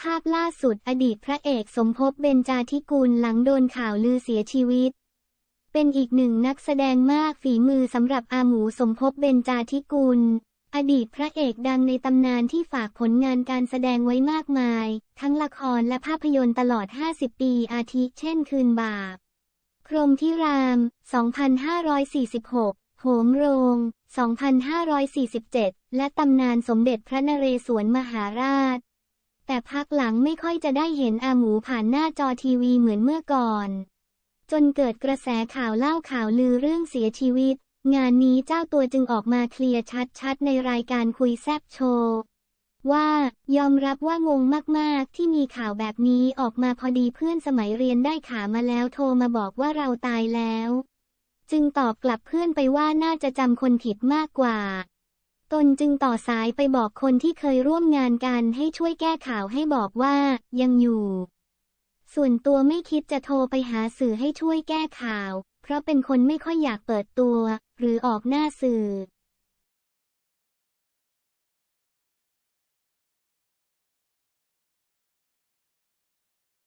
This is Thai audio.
ภาพล่าสุดอดีตพระเอกสมภพเบญจาธิกุลหลังโดนข่าวลือเสียชีวิต เป็นอีกหนึ่งนักแสดงมากฝีมือสำหรับอาหมูสมภพเบญจาธิกุล อดีตพระเอกดังในตำนานที่ฝากผลงานการแสดงไว้มากมาย ทั้งละครและภาพยนตร์ตลอด 50 ปีอาทิเช่นคืนบาปพรมที่ราม 2546 โหมโรง 2547 และตำนานสมเด็จพระนเรศวรมหาราช แต่พักหลังไม่ค่อยจะได้เห็นอาหมูผ่านหน้าจอทีวีเหมือนเมื่อก่อน จนเกิดกระแสข่าวเล่าข่าวลือเรื่องเสียชีวิต งานนี้เจ้าตัวจึงออกมาเคลียร์ชัดๆในรายการคุยแซบโชว์ว่ายอมรับว่างงมากๆ ที่มีข่าวแบบนี้ออกมาพอดีเพื่อนสมัยเรียนได้ข่าวมาแล้วโทรมาบอกว่าเราตายแล้ว จึงตอบกลับเพื่อนไปว่าน่าจะจำคนผิดมากกว่า ตนจึงต่อสายไปบอกคนที่เคยร่วมงานกันให้ช่วยแก้ข่าวให้บอกว่า ยังอยู่ ส่วนตัวไม่คิดจะโทรไปหาสื่อให้ช่วยแก้ข่าว เพราะเป็นคนไม่ค่อยอยากเปิดตัว หรือออกหน้าสื่อ